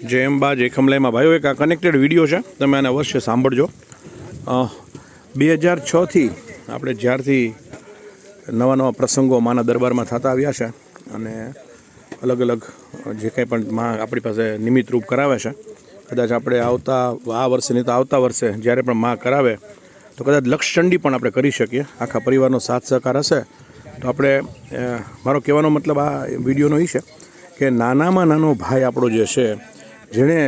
જય અંબા જય ખમલાઈમાં ભાઈઓ, એક આ કનેક્ટેડ વીડિયો છે. તમે આને અવશ્ય સાંભળજો. બે હજાર છથી આપણે જ્યારથી નવા નવા પ્રસંગો માના દરબારમાં થતા આવ્યા છે અને અલગ અલગ જે કંઈ પણ માં આપણી પાસે નિમિત્ત રૂપ કરાવે છે. કદાચ આપણે આવતા, આ વર્ષે નહીં તો આવતા વર્ષે જ્યારે પણ માં કરાવે, તો કદાચ લક્ષચંડી પણ આપણે કરી શકીએ. આખા પરિવારનો સાથ સહકાર હશે. તો આપણે મારો કહેવાનો મતલબ આ વિડીયોનો એ છે કે નાનામાં નાનો ભાઈ આપણો જે છે જેણે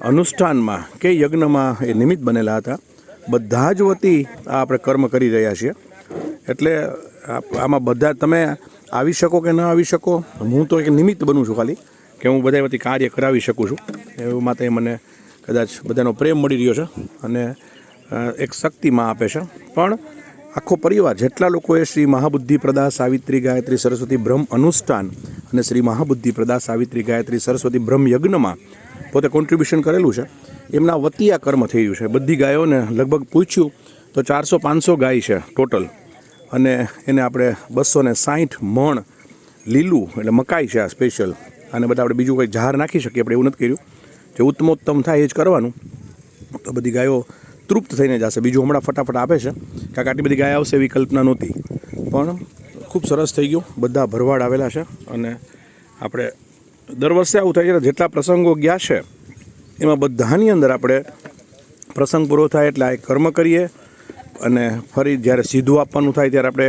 અનુષ્ઠાનમાં કે યજ્ઞમાં એ નિમિત્ત બનેલા હતા. બધા જ વતી આ આપણે કર્મ કરી રહ્યા છીએ. એટલે આમાં બધા, તમે આવી શકો કે ન આવી શકો? હું તો એક નિમિત્ત બનું છું ખાલી, કે હું બધા વતી કાર્ય કરાવી શકું છું. એવું માટે મને કદાચ બધાનો પ્રેમ મળી રહ્યો છે અને એક એક શક્તિમાં આપે છે. પણ આખો પરિવાર, જેટલા લોકોએ શ્રી મહાબુદ્ધિ પ્રદા સાવિત્રી ગાયત્રી સરસ્વતી બ્રહ્મ અનુષ્ઠાન અને શ્રી મહાબુદ્ધિ પ્રદા સાવિત્રી ગાયત્રી સરસ્વતી બ્રહ્મ યજ્ઞમાં પોતે કોન્ટ્રીબ્યુશન કરેલું છે. એમના વતી આ કર્મ ગયું છે. બધી ગાયોને લગભગ પૂછ્યું, તો ચારસો પાંચસો ગાય છે ટોટલ અને એને આપણે બસો ને સાહીઠ મણ લીલું એટલે મકાઈ છે આ સ્પેશિયલ અને બધા આપણે બીજું કંઈ ઝાર નાખી શકીએ, આપણે એવું નથી કર્યું. જે ઉત્તમોત્તમ થાય એ જ કરવાનું. તો બધી ગાયો તૃપ્ત થઈને જશે. બીજું હમણાં ફટાફટ આપે છે, કાંક આટલી બધી ગાય આવશે એવી કલ્પના નહોતી. પણ ખૂબ સરસ થઈ ગયું. બધા ભરવાડ આવેલા છે અને આપણે દર વર્ષે આવું થાય છે જેટલા પ્રસંગો ગયા છે, એમાં બધાની અંદર આપણે પ્રસંગ પૂરો થાય એટલે આ કર્મ કરીએ અને ફરી જ્યારે સીધું આપવાનું થાય ત્યારે આપણે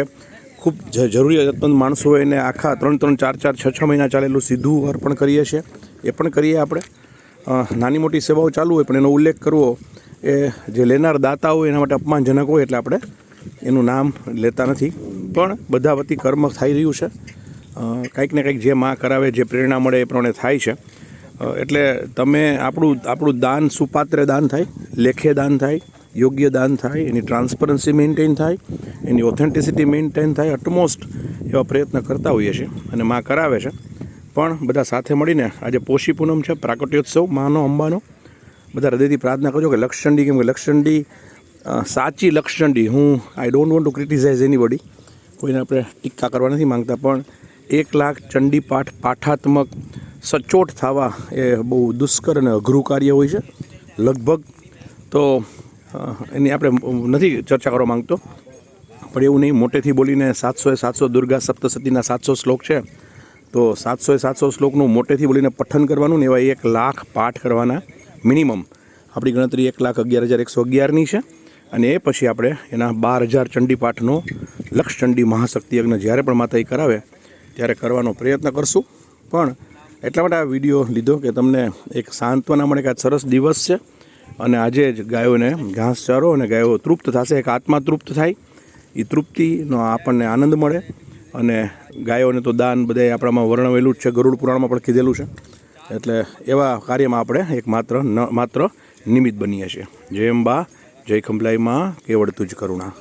ખૂબ જરૂરિયાતમંદ માણસો હોય એને આખા ત્રણ ત્રણ, ચાર ચાર, છ છ મહિના ચાલેલું સીધું અર્પણ કરીએ છીએ. એ પણ કરીએ આપણે. નાની મોટી સેવાઓ ચાલુ હોય પણ એનો ઉલ્લેખ કરવો એ જે લેનાર દાતા હોય એના માટે અપમાનજનક હોય એટલે આપણે એનું નામ લેતા નથી. પણ બધા વતી કર્મ થઈ રહ્યું છે. કંઈક ને કંઈક જે માં કરાવે, જે પ્રેરણા મળે એ પ્રમાણે થાય છે. એટલે તમે આપણું આપણું દાન સુપાત્ર દાન થાય, લેખે દાન થાય, યોગ્ય દાન થાય, એની ટ્રાન્સપરન્સી મેન્ટેન થાય, એની ઓથેન્ટિસિટી મેન્ટેન થાય અટમોસ્ટ એવા પ્રયત્ન કરતા હોઈએ છીએ અને માં કરાવે છે. પણ બધા સાથે મળીને આજે પોષી પૂનમ છે પ્રાકટ્યોત્સવ માનો, અંબાનો. બધા હૃદયથી પ્રાર્થના કરજો કે લક્ષચંડી, કેમ કે લક્ષચંડી સાચી લક્ષચંડી. હું I don't want to criticize anybody કોઈને આપણે ટીકા કરવા નથી માંગતા, પણ એક લાખ ચંડી પાઠ પાઠાત્મક સચોટ થવા એ બહુ દુષ્કર અને અઘરું કાર્ય હોય છે. લગભગ તો એની આપણે નથી ચર્ચા કરવા માંગતો, પણ એવું નહીં, મોટેથી બોલીને સાતસો એ સાતસો દુર્ગા સપ્તસતીના સાતસો શ્લોક છે. તો સાતસો એ સાતસો શ્લોકનું મોટેથી બોલીને પઠન કરવાનું ને એવા એક લાખ પાઠ કરવાના મિનિમમ. આપણી ગણતરી એક લાખ અગિયાર હજાર એકસો અગિયારની છે. અને એ પછી આપણે એના બાર હજાર ચંડી પાઠનો લક્ષ ચંડી મહાશક્તિ યજ્ઞ જ્યારે પણ માતા એ કરાવે ત્યારે કરવાનો પ્રયત્ન કરશું. પણ એટલા માટે આ વીડિયો લીધો કે તમને એક સાંત્વના મળે કે આ સરસ દિવસ છે અને આજે જ ગાયોને ઘાસ ચારો અને ગાયો તૃપ્ત થશે, એક આત્મા તૃપ્ત થાય. એ તૃપ્તિનો આપણને આનંદ મળે અને ગાયોને તો દાન બધાય આપણામાં વર્ણવેલું જ છે, ગરુડ પુરાણમાં પણ કીધેલું છે. એટલે એવા કાર્યમાં આપણે એક માત્ર ન, માત્ર નિમિત્ત બનીએ છીએ. જય અંબા, જય ખંભલાઈમાં કેવડતું તુજ કરુણા.